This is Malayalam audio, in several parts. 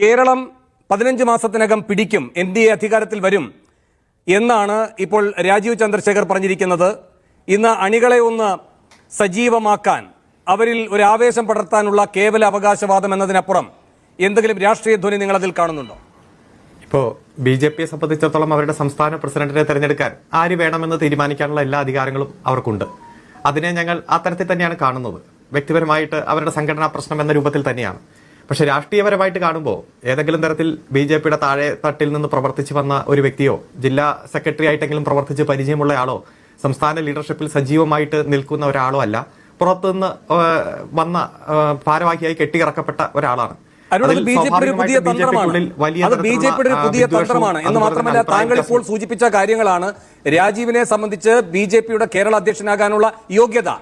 കേരളം പതിനഞ്ച് മാസത്തിനകം പിടിക്കും എൻ ഡി എ അധികാരത്തിൽ വരും എന്നാണ് ഇപ്പോൾ രാജീവ് ചന്ദ്രശേഖർ പറഞ്ഞിരിക്കുന്നത്. ഇന്ന് അണികളെ ഒന്ന് സജീവമാക്കാൻ അവരിൽ ഒരു ആവേശം പടർത്താനുള്ള കേവല അവകാശവാദം എന്നതിനപ്പുറം എന്തെങ്കിലും രാഷ്ട്രീയ ധ്വനി നിങ്ങൾ അതിൽ കാണുന്നുണ്ടോ? ഇപ്പോൾ ബി ജെ പിയെ സംബന്ധിച്ചിടത്തോളം അവരുടെ സംസ്ഥാന പ്രസിഡന്റിനെ തിരഞ്ഞെടുക്കാൻ ആര് വേണമെന്ന് തീരുമാനിക്കാനുള്ള എല്ലാ അധികാരങ്ങളും അവർക്കുണ്ട്. അതിനെ ഞങ്ങൾ ആ തരത്തിൽ തന്നെയാണ് കാണുന്നത്. വ്യക്തിപരമായിട്ട് അവരുടെ സംഘടനാ പ്രശ്നം എന്ന രൂപത്തിൽ തന്നെയാണ്. പക്ഷെ രാഷ്ട്രീയപരമായിട്ട് കാണുമ്പോൾ ഏതെങ്കിലും തരത്തിൽ ബി ജെ പിയുടെ താഴെ തട്ടിൽ നിന്ന് പ്രവർത്തിച്ചു വന്ന ഒരു വ്യക്തിയോ ജില്ലാ സെക്രട്ടറി ആയിട്ടെങ്കിലും പ്രവർത്തിച്ച് പരിചയമുള്ള ആളോ സംസ്ഥാന ലീഡർഷിപ്പിൽ സജീവമായിട്ട് നിൽക്കുന്ന ഒരാളോ അല്ല. പുറത്തുനിന്ന് നിന്ന് വന്ന ഭാരവാഹിയായി കെട്ടിയിറക്കപ്പെട്ട ഒരാളാണ്. അരുൺ അത് ബി ജെ പിയുടെ പുതിയ തന്ത്രമാണ്. അത് ബി ജെ പിയുടെ പുതിയ തന്ത്രമാണ്. എന്ന് മാത്രമല്ല താങ്കൾ ഇപ്പോൾ സൂചിപ്പിച്ച കാര്യങ്ങളാണ്. രാജീവിനെ സംബന്ധിച്ച് ബി ജെ പിയുടെ കേരള അധ്യക്ഷനാകാനുള്ള യോഗ്യത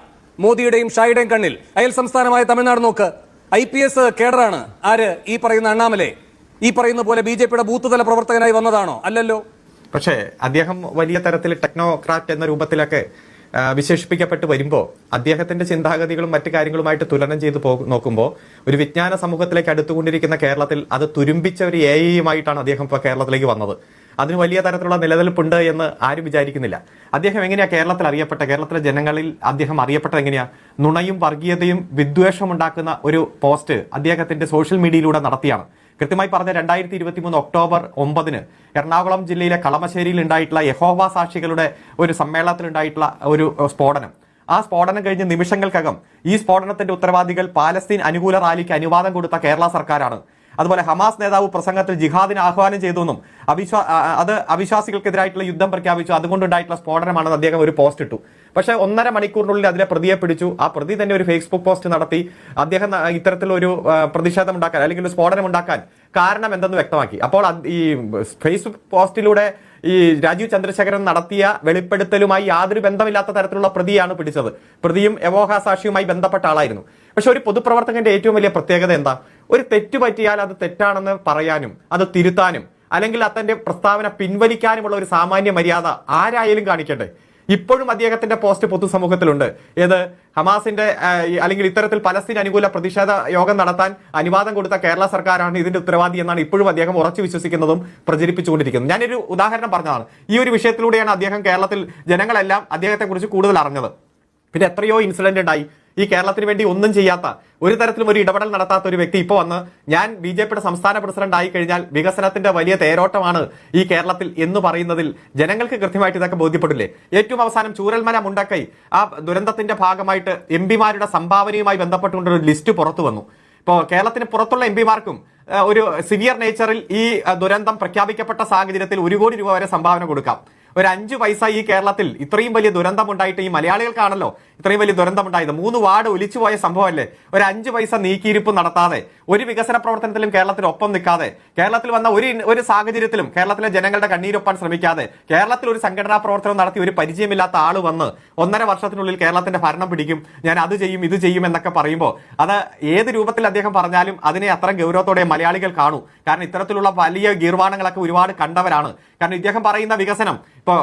മോദിയുടെയും ഷായുടെയും കണ്ണിൽ. അയൽ സംസ്ഥാനമായ തമിഴ്നാട് നോക്ക്. ഐ പി എസ് കേഡറാണ്. ആര്? ഈ പറയുന്ന അണ്ണാമലെ. ഈ പറയുന്ന പോലെ ബി ജെ പിയുടെ ബൂത്ത് തല പ്രവർത്തകനായി വന്നതാണോ? അല്ലല്ലോ. പക്ഷേ അദ്ദേഹം വലിയ തരത്തിൽ ടെക്നോക്രാറ്റ് എന്ന രൂപത്തിലൊക്കെ വിശേഷിപ്പിക്കപ്പെട്ട് വരുമ്പോൾ അദ്ദേഹത്തിന്റെ ചിന്താഗതികളും മറ്റു കാര്യങ്ങളുമായിട്ട് തുലനം ചെയ്ത് നോക്കുമ്പോൾ ഒരു വിജ്ഞാന സമൂഹത്തിലേക്ക് അടുത്തുകൊണ്ടിരിക്കുന്ന കേരളത്തിൽ അത് തുരുമ്പിച്ച ഒരു എ ഐയുമായിട്ടാണ് അദ്ദേഹം ഇപ്പോൾ കേരളത്തിലേക്ക് വന്നത്. അതിന് വലിയ തരത്തിലുള്ള നിലനിൽപ്പുണ്ട് എന്ന് ആരും വിചാരിക്കുന്നില്ല. അദ്ദേഹം എങ്ങനെയാ കേരളത്തിൽ അറിയപ്പെട്ട കേരളത്തിലെ ജനങ്ങളിൽ അദ്ദേഹം അറിയപ്പെട്ടത് എങ്ങനെയാ നുണയും വർഗീയതയും വിദ്വേഷം ഉണ്ടാക്കുന്ന ഒരു പോസ്റ്റ് അദ്ദേഹത്തിന്റെ സോഷ്യൽ മീഡിയയിലൂടെ നടത്തിയാണ്. കൃത്യമായി പറഞ്ഞ രണ്ടായിരത്തി ഇരുപത്തി മൂന്ന് ഒക്ടോബർ ഒമ്പതിന് എറണാകുളം ജില്ലയിലെ കളമശ്ശേരിയിൽ ഉണ്ടായിട്ടുള്ള യഹോവ സാക്ഷികളുടെ ഒരു സമ്മേളനത്തിൽ ഉണ്ടായിട്ടുള്ള ഒരു സ്ഫോടനം. ആ സ്ഫോടനം കഴിഞ്ഞ നിമിഷങ്ങൾക്കകം ഈ സ്ഫോടനത്തിന്റെ ഉത്തരവാദികൾ പാലസ്തീൻ അനുകൂല റാലിക്ക് അനുവാദം കൊടുത്ത കേരള സർക്കാരാണ്. അതുപോലെ ഹമാസ് നേതാവ് പ്രസംഗത്തിൽ ജിഹാദിനെ ആഹ്വാനം ചെയ്തു എന്നും അവിശ്വാ അത് അവിശ്വാസികൾക്കെതിരായിട്ടുള്ള യുദ്ധം പ്രഖ്യാപിച്ചു. അതുകൊണ്ടുണ്ടായിട്ടുള്ള സ്ഫോടനമാണെന്ന് അദ്ദേഹം ഒരു പോസ്റ്റ് ഇട്ടു. പക്ഷേ ഒന്നര മണിക്കൂറിനുള്ളിൽ അതിലെ പ്രതിയെ പിടിച്ചു. ആ പ്രതി തന്നെ ഒരു ഫേസ്ബുക്ക് പോസ്റ്റ് നടത്തി അദ്ദേഹം ഇത്തരത്തിലൊരു പ്രതിഷേധം ഉണ്ടാക്കാൻ അല്ലെങ്കിൽ ഒരു സ്ഫോടനം ഉണ്ടാക്കാൻ കാരണം എന്തെന്ന് വ്യക്തമാക്കി. അപ്പോൾ ഈ ഫേസ്ബുക്ക് പോസ്റ്റിലൂടെ ഈ രാജീവ് ചന്ദ്രശേഖരൻ നടത്തിയ വെളിപ്പെടുത്തലുമായി യാതൊരു ബന്ധമില്ലാത്ത തരത്തിലുള്ള പ്രതിയാണ് പിടിച്ചത്. പ്രതിയും യവോഹാസാക്ഷിയുമായി ബന്ധപ്പെട്ട ആളായിരുന്നു. പക്ഷെ ഒരു പൊതുപ്രവർത്തകന്റെ ഏറ്റവും വലിയ പ്രത്യേകത എന്താ? ഒരു തെറ്റ് പറ്റിയാൽ അത് തെറ്റാണെന്ന് പറയാനും അത് തിരുത്താനും അല്ലെങ്കിൽ അത്തന്റെ പ്രസ്താവന പിൻവലിക്കാനുമുള്ള ഒരു സാമാന്യ മര്യാദ ആരായാലും കാണിക്കട്ടെ ഇപ്പോഴും അദ്ദേഹത്തിന്റെ പോസ്റ്റ് പൊതുസമൂഹത്തിലുണ്ട്. ഏത് ഹമാസിന്റെ അല്ലെങ്കിൽ ഇത്തരത്തിൽ പലസ്തീൻ അനുകൂല പ്രതിഷേധ യോഗം നടത്താൻ അനുവാദം കൊടുത്ത കേരള സർക്കാരാണ് ഇതിന്റെ ഉത്തരവാദി എന്നാണ് ഇപ്പോഴും അദ്ദേഹം ഉറച്ചു വിശ്വസിക്കുന്നതും പ്രചരിപ്പിച്ചുകൊണ്ടിരിക്കുന്നത്. ഞാനൊരു ഉദാഹരണം പറഞ്ഞതാണ്. ഈ ഒരു വിഷയത്തിലൂടെയാണ് അദ്ദേഹം കേരളത്തിൽ ജനങ്ങളെല്ലാം അദ്ദേഹത്തെ കുറിച്ച് കൂടുതൽ അറിഞ്ഞത്. പിന്നെ എത്രയോ ഇൻസിഡന്റ് ഉണ്ടായി. ഈ കേരളത്തിന് വേണ്ടി ഒന്നും ചെയ്യാത്ത ഒരു തരത്തിലും ഒരു ഇടപെടൽ നടത്താത്ത ഒരു വ്യക്തി ഇപ്പോൾ വന്ന് ഞാൻ ബി ജെ പിയുടെ സംസ്ഥാന പ്രസിഡന്റ് ആയി കഴിഞ്ഞാൽ വികസനത്തിന്റെ വലിയ തേരോട്ടമാണ് ഈ കേരളത്തിൽ എന്ന് പറയുന്നതിൽ ജനങ്ങൾക്ക് കൃത്യമായിട്ട് ഇതൊക്കെ ബോധ്യപ്പെടില്ലേ? ഏറ്റവും അവസാനം ചൂരൽമല മുണ്ടക്കൈ ആ ദുരന്തത്തിന്റെ ഭാഗമായിട്ട് എം പിമാരുടെ സംഭാവനയുമായി ബന്ധപ്പെട്ടുകൊണ്ട് ഒരു ലിസ്റ്റ് പുറത്തു വന്നു. ഇപ്പോൾ കേരളത്തിന് പുറത്തുള്ള എം പിമാർക്കും ഒരു സിവിയർ നേച്ചറിൽ ഈ ദുരന്തം പ്രഖ്യാപിക്കപ്പെട്ട സാഹചര്യത്തിൽ ഒരു കോടി രൂപ വരെ സംഭാവന കൊടുക്കാം. ഒരു അഞ്ച് പൈസ ഈ കേരളത്തിൽ ഇത്രയും വലിയ ദുരന്തം ഉണ്ടായിട്ട് ഈ മലയാളികൾക്കാണല്ലോ ഇത്രയും വലിയ ദുരന്തം ഉണ്ടായത് മൂന്ന് വാർഡ് ഒലിച്ചുപോയ സംഭവമല്ലേ? ഒരു അഞ്ച് പൈസ നീക്കിയിരിപ്പ് നടത്താതെ ഒരു വികസന പ്രവർത്തനത്തിലും കേരളത്തിൽ ഒപ്പം നിൽക്കാതെ കേരളത്തിൽ വന്ന ഒരു ഒരു സാഹചര്യത്തിലും കേരളത്തിലെ ജനങ്ങളുടെ കണ്ണീരൊപ്പാൻ ശ്രമിക്കാതെ കേരളത്തിൽ ഒരു സംഘടനാ പ്രവർത്തനം നടത്തി ഒരു പരിചയമില്ലാത്ത ആൾ വന്ന് ഒന്നര വർഷത്തിനുള്ളിൽ കേരളത്തിന്റെ ഭരണം പിടിക്കും ഞാൻ അത് ചെയ്യും ഇത് ചെയ്യും എന്നൊക്കെ പറയുമ്പോൾ അത് ഏത് രൂപത്തിൽ അദ്ദേഹം പറഞ്ഞാലും അതിനെ അത്ര ഗൗരവത്തോടെ മലയാളികൾ കാണൂ. കാരണം ഇത്തരത്തിലുള്ള വലിയ ഗീർവാണങ്ങളൊക്കെ ഒരുപാട് കണ്ടവരാണ്. കാരണം ഇദ്ദേഹം പറയുന്ന വികസനം ഇപ്പോൾ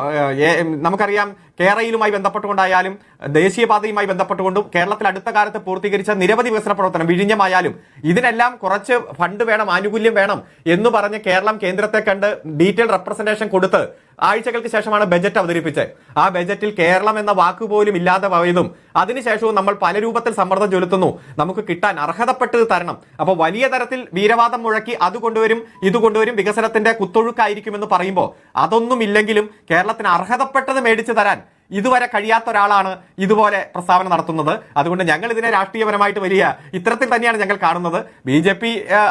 നമുക്കറിയാം കേരളയിലുമായി ബന്ധപ്പെട്ടുകൊണ്ടായാലും ദേശീയപാതയുമായി ബന്ധപ്പെട്ടുകൊണ്ടും കേരളത്തിൽ അടുത്ത കാലത്ത് പൂർത്തീകരിച്ച നിരവധി വികസന പ്രവർത്തനം വിഴിഞ്ഞമായാലും ഇതിനെല്ലാം കുറച്ച് ഫണ്ട് വേണം ആനുകൂല്യം വേണം എന്ന് പറഞ്ഞ് കേരളം കേന്ദ്രത്തെ കണ്ട് ഡീറ്റെയിൽ റെപ്രസെന്റേഷൻ കൊടുത്ത് ആഴ്ചകൾക്ക് ശേഷമാണ് ബജറ്റ് അവതരിപ്പിച്ചത്. ആ ബജറ്റിൽ കേരളം എന്ന വാക്ക് പോലും ഇല്ലാതെ പോയതും അതിനുശേഷവും നമ്മൾ പല രൂപത്തിൽ സമ്മർദ്ദം ചെലുത്തുന്നു. നമുക്ക് കിട്ടാൻ അർഹതപ്പെട്ടത് തരണം. അപ്പോൾ വലിയ തരത്തിൽ വീരവാദം മുഴക്കി അത് കൊണ്ടുവരും ഇത് കൊണ്ടുവരും വികസനത്തിന്റെ കുത്തൊഴുക്കായിരിക്കുമെന്ന് പറയുമ്പോൾ അതൊന്നും ഇല്ലെങ്കിലും കേരളത്തിന് അർഹതപ്പെട്ടത് മേടിച്ചു തരാൻ ഇതുവരെ കഴിയാത്ത ഒരാളാണ് ഇതുപോലെ പ്രസ്താവന നടത്തുന്നത്. അതുകൊണ്ട് ഞങ്ങൾ ഇതിനെ രാഷ്ട്രീയപരമായിട്ട് വലിയ ഇത്തരത്തിൽ തന്നെയാണ് ഞങ്ങൾ കാണുന്നത്. ബി ജെ പി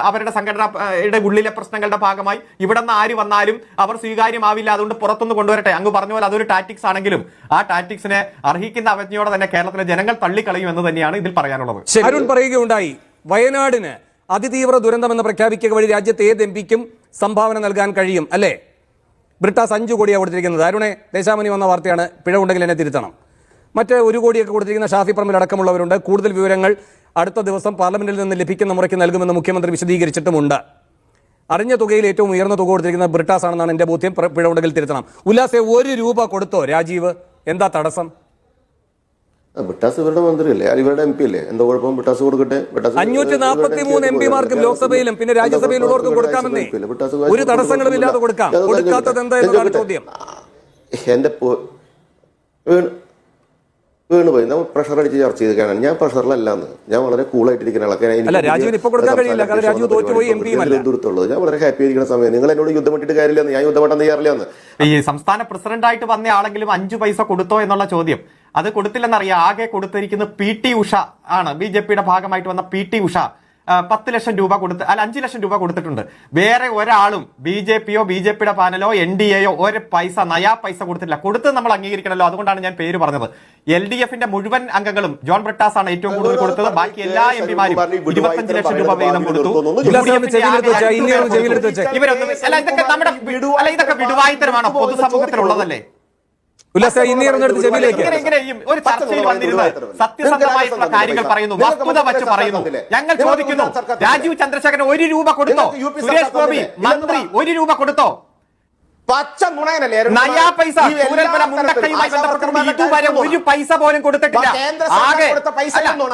അവരുടെ സംഘടനയുടെ ഉള്ളിലെ പ്രശ്നങ്ങളുടെ ഭാഗമായി ഇവിടെ നിന്ന് ആര് വന്നാലും അവർ സ്വീകാര്യമാവില്ല. അതുകൊണ്ട് പുറത്തുനിന്ന് കൊണ്ടുവരട്ടെ. അങ്ങ് പറഞ്ഞ പോലെ അതൊരു ടാറ്റിക്സ് ആണെങ്കിലും ആ ടാറ്റിക്സിനെ അർഹിക്കുന്ന അവജ്ഞയോടെ തന്നെ കേരളത്തിലെ ജനങ്ങൾ തള്ളിക്കളയും എന്ന് തന്നെയാണ് ഇതിൽ പറയാനുള്ളത്. അരുൺ പറയുകയുണ്ടായി. വയനാടിന് അതിതീവ്ര ദുരന്തമെന്ന് പ്രഖ്യാപിക്കുക വഴി രാജ്യത്തെ ഏത് എം പിക്കും സംഭാവന നൽകാൻ കഴിയും അല്ലേ? ബ്രിട്ടാസ് അഞ്ച് കോടിയാണ് കൊടുത്തിരിക്കുന്നത്. അരുണെ ദേശാമണി വന്ന വാർത്തയാണ്. പിഴ ഉണ്ടെങ്കിൽ എന്നെ തിരുത്തണം. മറ്റേ ഒരു കോടിയൊക്കെ കൊടുത്തിരിക്കുന്ന ഷാഫി പറമ്പിൽ അടക്കമുള്ളവരുണ്ട്. കൂടുതൽ വിവരങ്ങൾ അടുത്ത ദിവസം പാർലമെന്റിൽ നിന്ന് ലഭിക്കുന്ന മുറയ്ക്ക് നൽകുമെന്ന് മുഖ്യമന്ത്രി വിശദീകരിച്ചിട്ടുമുണ്ട്. അറിഞ്ഞ തുകയിൽ ഏറ്റവും ഉയർന്ന തുക കൊടുത്തിരിക്കുന്നത് ബ്രിട്ടാസ് ആണെന്നാണ് എന്റെ ബോധ്യം. പിഴവുണ്ടെങ്കിൽ തിരുത്തണം. ഉല്ലാസെ ഒരു രൂപ കൊടുത്തോ രാജീവ്? എന്താ തടസ്സം? ബിട്ടാസ് ഇവരുടെ മന്ത്രിയല്ലേ? അല്ല, ഇവരുടെ എം പി അല്ലേ? എന്താ കുഴപ്പം? ബിട്ടാസ് കൊടുക്കട്ടെ? ബിട്ടാസ് അഞ്ഞൂറ്റി നാൽപ്പത്തി മൂന്ന് എം പിമാർക്കും ലോക്സഭയിലും പിന്നെ രാജ്യസഭയിലുള്ളവർക്കും കൊടുക്കാമെന്നേ ഒരു തടസ്സങ്ങളും ഇല്ലാതെ കൊടുക്കാം. കൊടുക്കാത്തത് എന്താ എന്നതാണ് ചോദ്യം? എന്റെ വീണ് പോയി. നമ്മൾ പ്രഷർ അടിച്ച് ചർച്ച ചെയ്ത് കാണാൻ. ഞാൻ പ്രഷറിലല്ലാന്ന്. ഞാൻ വളരെ കൂളായിട്ടിരിക്കുന്ന എം പിയും ഞാൻ വളരെ ഹാപ്പി ആയിരിക്കുന്ന സമയം. നിങ്ങൾ എന്നോട് യുദ്ധം വിട്ടിട്ട് കാര്യമില്ലെന്ന്. ഞാൻ യുദ്ധം വേണ്ടെന്ന് ചെയ്യാറില്ലെന്ന് ഈ സംസ്ഥാന പ്രസിഡന്റായിട്ട് വന്ന ആളെങ്കിലും അഞ്ചു പൈസ കൊടുത്തോ എന്നുള്ള ചോദ്യം. അത് കൊടുത്തില്ലെന്നറിയാം. ആകെ കൊടുത്തിരിക്കുന്നത് പി ടി ഉഷ ആണ്. ബി ജെ പിയുടെ ഭാഗമായിട്ട് വന്ന പി ടി ഉഷ പത്ത് ലക്ഷം രൂപ കൊടുത്ത് അല്ല അഞ്ചു ലക്ഷം രൂപ കൊടുത്തിട്ടുണ്ട്. വേറെ ഒരാളും ബി ജെ പിയോ ബി ജെ പിയുടെ പാനലോ എൻ ഡി എയോ ഒരു പൈസ നയാ പൈസ കൊടുത്തിട്ടില്ല. കൊടുത്ത് നമ്മൾ അംഗീകരിക്കണമല്ലോ. അതുകൊണ്ടാണ് ഞാൻ പേര് പറഞ്ഞത്. എൽ ഡി എഫിന്റെ മുഴുവൻ അംഗങ്ങളും ജോൺ ബ്രിട്ടാസ് ആണ് ഏറ്റവും കൂടുതൽ കൊടുത്തത്. ബാക്കി എല്ലാ എം പിമാരും ഇരുപത്തഞ്ച് ലക്ഷം രൂപ വീതം കൊടുത്തു. ഇവരൊന്നും അല്ല ഇതൊക്കെ നമ്മുടെ അല്ല ഇതൊക്കെ വിടുവായുത്തരമാണോ? പൊതുസമൂഹത്തിലുള്ളതല്ലേ? ഉല്ലാസ ചെവിയിലേക്ക്. ഒരു ചർച്ചയിൽ വന്നിരുന്ന് സത്യസന്ധമായിട്ടുള്ള കാര്യങ്ങൾ പറയുന്നു. വസ്തുത വച്ച് പറയുന്നു. ഞങ്ങൾ ചോദിക്കുന്നു. രാജീവ് ചന്ദ്രശേഖരൻ ഒരു രൂപ കൊടുത്തോ? നിങ്ങൾക്ക് യു പി സുരേഷ് ഗോപി മന്ത്രി ഒരു രൂപ കൊടുത്തോ? പച്ച നുണയനല്ലേ നയാ പൈസ. ഇതുവരെ ഒരു പൈസ പോലും കൊടുത്തിട്ടില്ല. ആകെ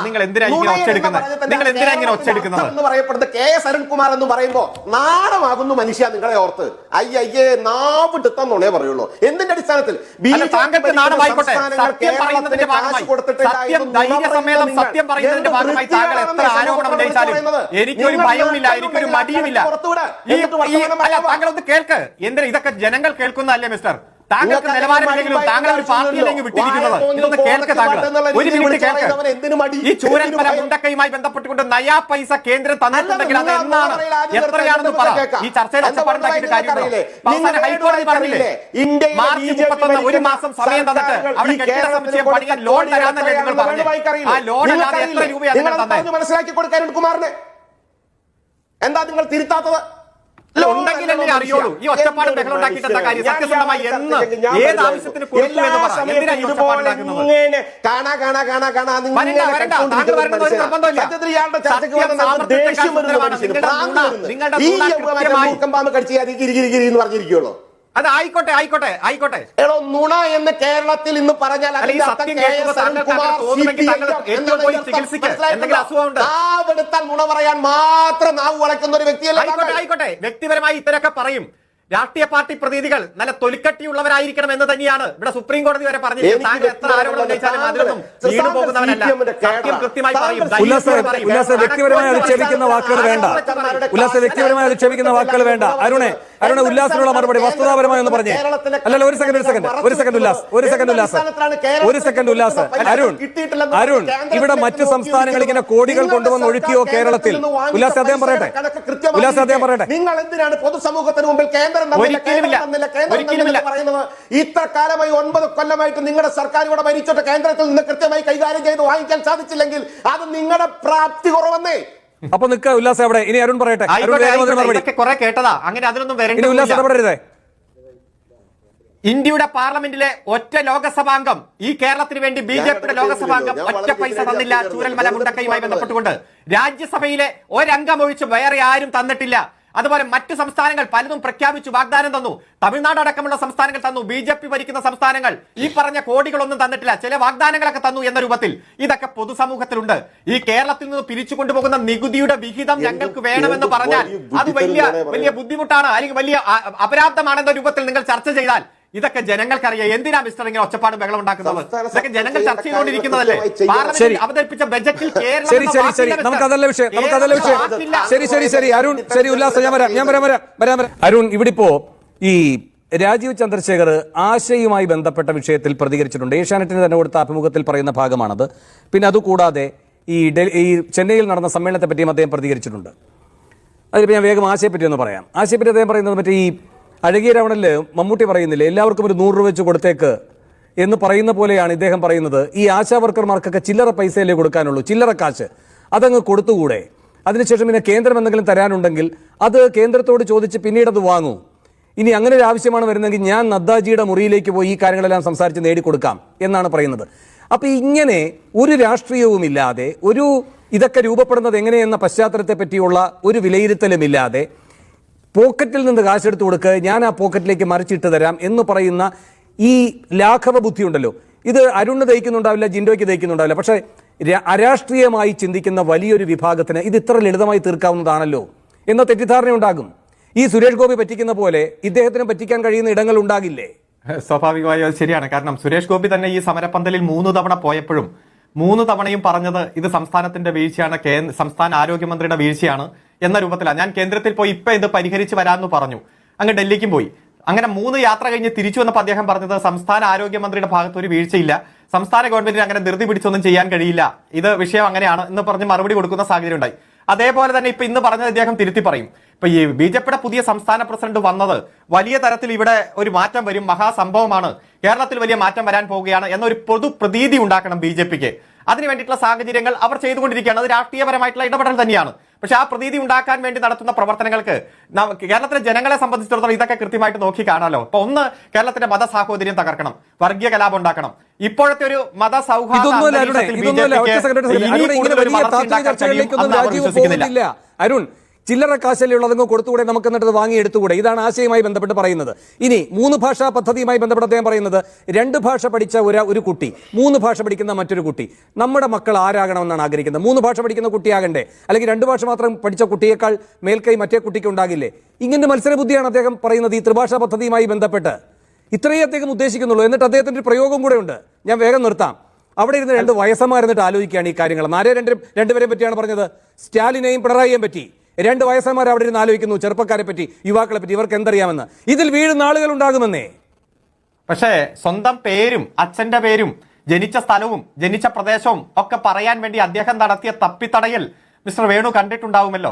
നിങ്ങൾ എന്തിനാ ഇങ്ങനെ ഒച്ചെടുക്കുന്നത് നിങ്ങൾ എന്തിനാ ഇങ്ങനെ ഒച്ചെടുക്കുന്നത് എന്ന് പറയപ്പെടുന്നത്? കെ എസ് അരുൺകുമാർ എന്ന് പറയുമ്പോ നാടമാകുന്നു മനുഷ്യ നിങ്ങളെ ഓർത്ത്. അയ്യയ്യേ നാവിടുത്ത നുണയെ പറയുള്ളൂ. എന്തിന്റെ അടിസ്ഥാനത്തിൽ? താങ്കൾക്ക് നാണമായിക്കോട്ടെ സത്യം പറയുന്നതിന്റെ ഭാഗമായി. സത്യം ധൈര്യസമേതം സത്യം പറയുന്നതിന്റെ ഭാഗമായി താങ്കൾ എത്ര ആരോപണം ഉന്നയിച്ചാലും എനിക്കൊരു ഭയവുമില്ല എനിക്കൊരു മടിയുമില്ല. ഈ ഒന്ന് കേൾക്ക്. എന്തിനാ ഇതൊക്കെ ജനങ്ങൾ കേൾക്കുന്നതല്ലേ മിസ്റ്റർ താങ്കൾക്ക് നിലവാരമില്ലെങ്കിലും താങ്കൾ ഒരു പാർട്ടിയിലേക്ക് വിട്ടിരിക്കുന്നത്? ഇതൊന്ന് കേൾക്ക് താങ്കൾ. ഒരു മിനിറ്റ് കേൾക്ക്. ഈ ചൂരന്മല മുണ്ടക്കയുമായി ബന്ധപ്പെട്ടുകൊണ്ട് നയാ പൈസ കേന്ദ്രം തന്നിട്ടുണ്ടെങ്കിൽ അത് എന്നാണ്? എത്രയാണെന്ന് പറ. ഈ ചർച്ചയിൽ ഒച്ചപ്പാടുണ്ടാക്കിയിട്ട് അവസാനം ഹൈക്കോടതി പറഞ്ഞില്ലേ? മാർച്ച് മുപ്പത്തൊന്ന് ഒരു മാസം സമയം തന്നിട്ട് അവിടെ കെട്ടിട സമുച്ചയം പണിയാൻ ലോൺ തരാന്നല്ലേ നിങ്ങൾ പറഞ്ഞു. ആ ലോൺ അല്ലാതെ എത്ര രൂപയാണ് നിങ്ങൾ തന്നെ മനസ്സിലാക്കി കൊടുക്കാൻ കുമാറിന് എന്താ നിങ്ങൾ തിരുത്താത്തത്? അറിയുള്ളൂ. ഈ ഒറ്റപ്പാട് ബഹളം ഉണ്ടാക്കിയിട്ട് എന്താ കാര്യം? സത്യസന്ധമായി എന്ന് ഏത് ആവശ്യത്തിന് കൊടുത്തു എന്ന് പറഞ്ഞിരിക്കുള്ളൂ അത് ആയിക്കോട്ടെ ആയിക്കോട്ടെ. ആയിക്കോട്ടെ എടോ നുണ എന്ന് കേരളത്തിൽ ഇന്ന് പറഞ്ഞാൽ? എന്തെങ്കിലും നുണ പറയാൻ മാത്രം നാവ് വളയ്ക്കുന്ന ഒരു വ്യക്തിയല്ല ആയിക്കോട്ടെ ആയിക്കോട്ടെ. വ്യക്തിപരമായി ഇത്തരൊക്കെ പറയും. രാഷ്ട്രീയ പാർട്ടി പ്രതിനിധികൾ നല്ല തൊലിക്കട്ടിയുള്ളവരായിരിക്കണം എന്ന് തന്നെയാണ് ഇവിടെ സുപ്രീം കോടതി വരെ താങ്കൾ എത്ര ആരോപണം ഉന്നയിച്ചാലും അതിലൊന്നും പോകുന്നവനല്ല. സത്യം കൃത്യമായി പറയും. വ്യക്തിപരമായി അധിക്ഷേപിക്കുന്ന വാക്കുകൾ വേണ്ട. ഉല്ലാസ വ്യക്തിപരമായി അധിക്ഷേപിക്കുന്ന വാക്കുകൾ വേണ്ട. അരുണെ അരുണെ ഉല്ലാസിനുള്ള മറുപടി വസ്തുതാപരമായി ഒന്ന് പറഞ്ഞേ. അല്ലല്ല ഒരു സെക്കൻഡ് ഒരു സെക്കൻഡ് ഒരു സെക്കൻഡ് ഉല്ലാസ് ഒരു സെക്കൻഡ് ഉല്ലാസ്. ഒരു സെക്കൻഡ് ഉല്ലാസ്. അരുൺ അരുൺ ഇവിടെ മറ്റു സംസ്ഥാനങ്ങൾ ഇങ്ങനെ കോടികൾ കൊണ്ടുവന്ന് ഒഴുക്കിയോ കേരളത്തിൽ ഉല്ലാസ് അദ്ദേഹം പറയട്ടെ. ഉല്ലാസ് അദ്ദേഹം പറയട്ടെ. നിങ്ങൾ എന്തിനാണ് പൊതുസമൂഹത്തിന് മുമ്പിൽ കേന്ദ്രം പറയുന്നത് ഇത്ര കാലമായി ഒൻപത് കൊല്ലമായിട്ട് നിങ്ങളുടെ സർക്കാർ ഇവിടെ ഭരിച്ചിട്ട് കേന്ദ്രത്തിൽ നിന്ന് കൃത്യമായി കൈകാര്യം ചെയ്ത് വാങ്ങിക്കാൻ സാധിച്ചില്ലെങ്കിൽ അത് നിങ്ങളുടെ പ്രാപ്തി കുറവന്നേ. അപ്പൊ നിക്ക ഉല്ലാസ് അവിടെ ഇനി അരുൺ പറയട്ടെ. കുറെ കേട്ടതാ. അങ്ങനെ അതിനൊന്നും ഉല്ലാസ് ഇടപെടരുതേ ഇന്ത്യയുടെ പാർലമെന്റിലെ ഒറ്റ ലോകസഭാംഗം ഈ കേരളത്തിന് വേണ്ടി ബി ജെ പിയുടെ ലോകസഭാംഗം ഒറ്റ പൈസ തന്നില്ല. ചൂരൽമല. മുണ്ടക്കയുമായി ബന്ധപ്പെട്ടുകൊണ്ട് രാജ്യസഭയിലെ ഒരംഗം ഒഴിച്ച് വേറെ ആരും തന്നിട്ടില്ല. അതുപോലെ മറ്റ് സംസ്ഥാനങ്ങൾ പലതും പ്രഖ്യാപിച്ചു വാഗ്ദാനം തന്നു. തമിഴ്നാട് അടക്കമുള്ള സംസ്ഥാനങ്ങൾ തന്നു ബി ജെ പി ഭരിക്കുന്ന സംസ്ഥാനങ്ങൾ. ഈ പറഞ്ഞ കോടികളൊന്നും തന്നിട്ടില്ല ചില വാഗ്ദാനങ്ങളൊക്കെ തന്നു എന്ന രൂപത്തിൽ. ഇതൊക്കെ പൊതുസമൂഹത്തിലുണ്ട്. ഈ കേരളത്തിൽ നിന്ന് പിരിച്ചു കൊണ്ടുപോകുന്ന നികുതിയുടെ വിഹിതം ഞങ്ങൾക്ക് വേണമെന്ന് പറഞ്ഞാൽ അത് വലിയ വലിയ ബുദ്ധിമുട്ടാണ് അല്ലെങ്കിൽ വലിയ അപരാധമാണെന്ന രൂപത്തിൽ നിങ്ങൾ ചർച്ച ചെയ്താൽ ഇതൊക്കെ ജനങ്ങൾക്കറിയാം. എന്തിനാ മിസ്റ്റർ ഇങ്ങനെ ഒച്ചപ്പാട് ബഹളം ഉണ്ടാക്കുന്നത്? ഇതൊക്കെ ജനങ്ങൾ ചർച്ച ചെയ്തുകൊണ്ടിരിക്കുന്നതല്ലേ? ശരി. അവതരിപ്പിച്ച ബജറ്റിൽ കേരളം ശരി ശരി ശരി വാക്കില്ല, മിസ്റ്റർ. നമുക്കതല്ല വിഷയം നമുക്കതല്ല വിഷയം. ശരി ശരി ശരി. അരുൺ ശരി ഉല്ലാസ് ഞാൻ വരാം ഞാൻ വരാം വരാം വരാം വരാം. അരുൺ ഇവിടിപ്പോ ഈ രാജീവ് ചന്ദ്രശേഖർ ആശയുമായി ബന്ധപ്പെട്ട വിഷയത്തിൽ പ്രതികരിച്ചിട്ടുണ്ട്. ഏഷ്യാനെറ്റിന് തന്നെ കൊടുത്ത അഭിമുഖത്തിൽ പറയുന്ന ഭാഗമാണത്. പിന്നെ അതുകൂടാതെ ഈ ഡൽഹി ഈ ചെന്നൈയിൽ നടന്ന സമ്മേളനത്തെ പറ്റിയും അദ്ദേഹം പ്രതികരിച്ചിട്ടുണ്ട്. അതിലിപ്പോൾ ഞാൻ വേഗം ആശയെപ്പറ്റി ഒന്ന് പറയാം. ആശയെപ്പറ്റി അദ്ദേഹം പറയുന്നത് മറ്റേ ഈ അഴകിയ രാവണനിൽ മമ്മൂട്ടി പറയുന്നില്ലേ എല്ലാവർക്കും ഒരു നൂറ് രൂപ വെച്ച് കൊടുത്തേക്ക് എന്ന് പറയുന്ന പോലെയാണ് ഇദ്ദേഹം പറയുന്നത്. ഈ ആശാ വർക്കർമാർക്കൊക്കെ ചില്ലറ പൈസയല്ലേ കൊടുക്കാനുള്ളൂ ചില്ലറ കാശ്. അതങ്ങ് കൊടുത്തുകൂടെ? അതിനുശേഷം പിന്നെ കേന്ദ്രം എന്തെങ്കിലും തരാനുണ്ടെങ്കിൽ അത് കേന്ദ്രത്തോട് ചോദിച്ച് പിന്നീട് അത് വാങ്ങൂ. ഇനി അങ്ങനെ ഒരു ആവശ്യമാണ് വരുന്നതെങ്കിൽ ഞാൻ നദ്ദാജിയുടെ മുറിയിലേക്ക് പോയി ഈ കാര്യങ്ങളെല്ലാം സംസാരിച്ച് നേടിക്കൊടുക്കാം എന്നാണ് പറയുന്നത്. അപ്പൊ ഇങ്ങനെ ഒരു രാഷ്ട്രീയവുമില്ലാതെ ഒരു ഇതൊക്കെ രൂപപ്പെടുന്നത് എങ്ങനെയെന്ന പശ്ചാത്തലത്തെ പറ്റിയുള്ള ഒരു വിലയിരുത്തലുമില്ലാതെ പോക്കറ്റിൽ നിന്ന് കാശെടുത്ത് കൊടുക്കുക ഞാൻ ആ പോക്കറ്റിലേക്ക് മറിച്ചിട്ട് തരാം എന്ന് പറയുന്ന ഈ ലാഘവ ബുദ്ധി ഉണ്ടല്ലോ ഇത് അരുണ് ദഹിക്കുന്നുണ്ടാവില്ല ജിൻഡോയ്ക്ക് ദഹിക്കുന്നുണ്ടാവില്ല. പക്ഷേ അരാഷ്ട്രീയമായി ചിന്തിക്കുന്ന വലിയൊരു വിഭാഗത്തിന് ഇത് ഇത്ര ലളിതമായി തീർക്കാവുന്നതാണല്ലോ. എന്ന തെറ്റിദ്ധാരണ ഉണ്ടാകും ഈ സുരേഷ് ഗോപി പറ്റിക്കുന്ന പോലെ ഇദ്ദേഹത്തിന് പറ്റിക്കാൻ കഴിയുന്ന ഇടങ്ങൾ ഉണ്ടാകില്ലേ? സ്വാഭാവികമായി അത് ശരിയാണ്. കാരണം സുരേഷ് ഗോപി തന്നെ ഈ സമരപ്പന്തലിൽ മൂന്ന് തവണ പോയപ്പോഴും മൂന്ന് തവണയും പറഞ്ഞത് ഇത് സംസ്ഥാനത്തിന്റെ വീഴ്ചയാണ് സംസ്ഥാന ആരോഗ്യമന്ത്രിയുടെ വീഴ്ചയാണ്. എന്ന രൂപത്തിലാണ് ഞാൻ കേന്ദ്രത്തിൽ പോയി ഇപ്പൊ ഇത് പരിഹരിച്ച് വരാമെന്ന് പറഞ്ഞു. അങ്ങ് ഡൽഹിക്കും പോയി. അങ്ങനെ മൂന്ന് യാത്ര കഴിഞ്ഞ് തിരിച്ചു വന്നപ്പോൾ അദ്ദേഹം പറഞ്ഞത് സംസ്ഥാന ആരോഗ്യമന്ത്രിയുടെ ഭാഗത്ത് ഒരു വീഴ്ചയില്ല. സംസ്ഥാന ഗവൺമെന്റിന് അങ്ങനെ ധൃതി പിടിച്ചൊന്നും ചെയ്യാൻ കഴിയില്ല. ഇത് വിഷയം അങ്ങനെയാണ് എന്ന് പറഞ്ഞ് മറുപടി കൊടുക്കുന്ന സാഹചര്യം ഉണ്ടായി അതേപോലെ തന്നെ ഇപ്പൊ ഇന്ന് പറഞ്ഞത് അദ്ദേഹം തിരുത്തി പറയും. ഇപ്പൊ ഈ ബി ജെ പിയുടെ പുതിയ സംസ്ഥാന പ്രസിഡന്റ് വന്നത് വലിയ തരത്തിൽ ഇവിടെ ഒരു മാറ്റം വരും മഹാസംഭവമാണ്. കേരളത്തിൽ വലിയ മാറ്റം വരാൻ പോവുകയാണ് എന്നൊരു പൊതു പ്രതീതി ഉണ്ടാക്കണം ബി ജെ പിക്ക്. അതിനു വേണ്ടിയിട്ടുള്ള സാഹചര്യങ്ങൾ അവർ ചെയ്തുകൊണ്ടിരിക്കുകയാണ്. അത് രാഷ്ട്രീയപരമായിട്ടുള്ള ഇടപെടൽ തന്നെയാണ്. പക്ഷെ ആ പ്രതീതി ഉണ്ടാക്കാൻ വേണ്ടി നടത്തുന്ന പ്രവർത്തനങ്ങൾക്ക് കേരളത്തിലെ ജനങ്ങളെ സംബന്ധിച്ചിടത്തോളം ഇതൊക്കെ കൃത്യമായിട്ട് നോക്കി കാണാലോ. അപ്പൊ ഒന്ന് കേരളത്തിന്റെ മത സാഹോദര്യം തകർക്കണം വർഗീയ കലാപം ഉണ്ടാക്കണം. ഇപ്പോഴത്തെ ഒരു മത സൗഹാർദ്ദ അരുൺ ചില്ലറ കാശല്ലേ ഉള്ളതങ്ങ് കൊടുത്തുകൂടെ നമുക്ക് എന്നിട്ട് വാങ്ങി എടുത്തുകൂടെ ഇതാണ് ആശയവുമായി ബന്ധപ്പെട്ട് പറയുന്നത്. ഇനി മൂന്ന് ഭാഷാ പദ്ധതിയുമായി ബന്ധപ്പെട്ട് അദ്ദേഹം പറയുന്നത് രണ്ട് ഭാഷ പഠിച്ച ഒരു ഒരു കുട്ടി മൂന്ന് ഭാഷ പഠിക്കുന്ന മറ്റൊരു കുട്ടി. നമ്മുടെ മക്കൾ ആരാകണമെന്നാണ് ആഗ്രഹിക്കുന്നത്? മൂന്ന് ഭാഷ പഠിക്കുന്ന കുട്ടിയാകണ്ടേ? അല്ലെങ്കിൽ രണ്ട് ഭാഷ മാത്രം പഠിച്ച കുട്ടിയേക്കാൾ മേൽക്കൈ മറ്റേ കുട്ടിക്ക് ഉണ്ടാകില്ലേ? ഇങ്ങനെ മത്സര ബുദ്ധിയാണ് അദ്ദേഹം പറയുന്നത് ഈ ത്രിഭാഷാ പദ്ധതിയുമായി ബന്ധപ്പെട്ട്. ഇത്രയേ അദ്ദേഹം ഉദ്ദേശിക്കുന്നുള്ളൂ. എന്നിട്ട് അദ്ദേഹത്തിന്റെ ഒരു പ്രയോഗം കൂടെ ഉണ്ട്. ഞാൻ വേഗം നിർത്താം. അവിടെ ഇരുന്ന് രണ്ട് വയസ്സന്മാരെന്നിട്ട് ആലോചിക്കുകയാണ് ഈ കാര്യങ്ങൾ. ആരെ രണ്ട് രണ്ടുപേരെ പറ്റിയാണ് പറഞ്ഞത്. സ്റ്റാലിനെയും പിണറായിയെയും പറ്റി. രണ്ട് വയസ്സന്മാർ അവിടെ ഇരുന്ന് ആലോചിക്കുന്നു ചെറുപ്പക്കാരെ പറ്റി യുവാക്കളെ പറ്റി ഇവർക്ക് എന്തറിയാമെന്ന്. ഇതിൽ വീഴുന്ന ആളുകൾ ഉണ്ടാകുമെന്നേ. പക്ഷേ സ്വന്തം പേരും അച്ഛന്റെ പേരും ജനിച്ച സ്ഥലവും ജനിച്ച പ്രദേശവും ഒക്കെ പറയാൻ വേണ്ടി അദ്ദേഹം നടത്തിയ തപ്പിത്തടയൽ മിസ്റ്റർ വേണു കണ്ടിട്ടുണ്ടാവുമല്ലോ.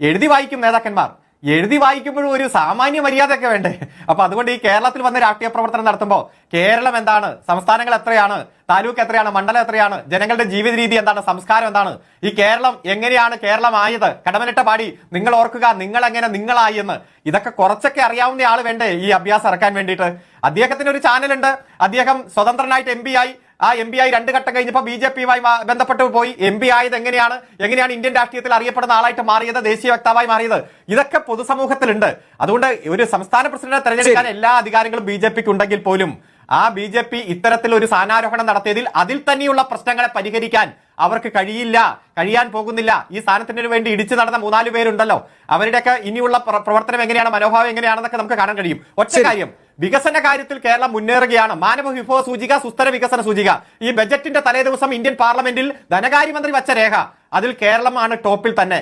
എഴുതി വായിക്കും നേതാക്കന്മാർ. എഴുതി വായിക്കുമ്പോഴും ഒരു സാമാന്യ മര്യാദയൊക്കെ വേണ്ടേ? അപ്പൊ അതുകൊണ്ട് ഈ കേരളത്തിൽ വന്ന് രാഷ്ട്രീയ പ്രവർത്തനം നടത്തുമ്പോൾ കേരളം എന്താണ്? സംസ്ഥാനങ്ങൾ എത്രയാണ്? താലൂക്ക് എത്രയാണ്? മണ്ഡലം എത്രയാണ്? ജനങ്ങളുടെ ജീവിത രീതി എന്താണ്? സംസ്കാരം എന്താണ്? ഈ കേരളം എങ്ങനെയാണ് കേരളമായത്? കടമനിട്ട പാടി നിങ്ങൾ ഓർക്കുക നിങ്ങൾ എങ്ങനെ നിങ്ങളായി എന്ന്. ഇതൊക്കെ കുറച്ചൊക്കെ അറിയാവുന്ന ആൾ വേണ്ടേ ഈ അഭ്യാസം ഇറക്കാൻ വേണ്ടിയിട്ട്? അദ്ദേഹത്തിന് ഒരു ചാനലുണ്ട്. അദ്ദേഹം സ്വതന്ത്രനായിട്ട് എം ആയി. ആ എം പി ആയി രണ്ട് ഘട്ടം കഴിഞ്ഞപ്പോൾ ബി ജെ പിയുമായി ബന്ധപ്പെട്ട് പോയി. എം പി ആയത് എങ്ങനെയാണ്? എങ്ങനെയാണ് ഇന്ത്യൻ രാഷ്ട്രീയത്തിൽ അറിയപ്പെടുന്ന ആളായിട്ട് മാറിയത് ദേശീയ വക്താവായി മാറിയത്? ഇതൊക്കെ പൊതുസമൂഹത്തിലുണ്ട്. അതുകൊണ്ട് ഒരു സംസ്ഥാന പ്രസിഡന്റിനെ തെരഞ്ഞെടുക്കാൻ എല്ലാ അധികാരങ്ങളും ബി ജെ പിക്ക് ഉണ്ടെങ്കിൽ പോലും ആ ബി ജെ പി ഇത്തരത്തിലൊരു സ്ഥാനാരോഹണം നടത്തിയതിൽ അതിൽ തന്നെയുള്ള പ്രശ്നങ്ങളെ പരിഹരിക്കാൻ അവർക്ക് കഴിയില്ല കഴിയാൻ പോകുന്നില്ല. ഈ സ്ഥാനത്തിന് വേണ്ടി ഇടിച്ചു നടന്ന മൂന്നാൽ പേരുണ്ടല്ലോ. അവരുടെയൊക്കെ ഇനിയുള്ള പ്ര- പ്രവർത്തനം എങ്ങനെയാണ് മനോഭാവം എങ്ങനെയാണെന്നൊക്കെ നമുക്ക് കാണാൻ കഴിയും. ഒറ്റ കാര്യം വികസന കാര്യത്തിൽ കേരളം മുന്നേറുകയാണ്. മാനവ വിഭവ സൂചിക സുസ്ഥിര വികസന സൂചിക. ഈ ബജറ്റിന്റെ തലേ ദിവസം ഇന്ത്യൻ പാർലമെന്റിൽ ധനകാര്യമന്ത്രി വച്ച രേഖ അതിൽ കേരളമാണ് ടോപ്പിൽ തന്നെ.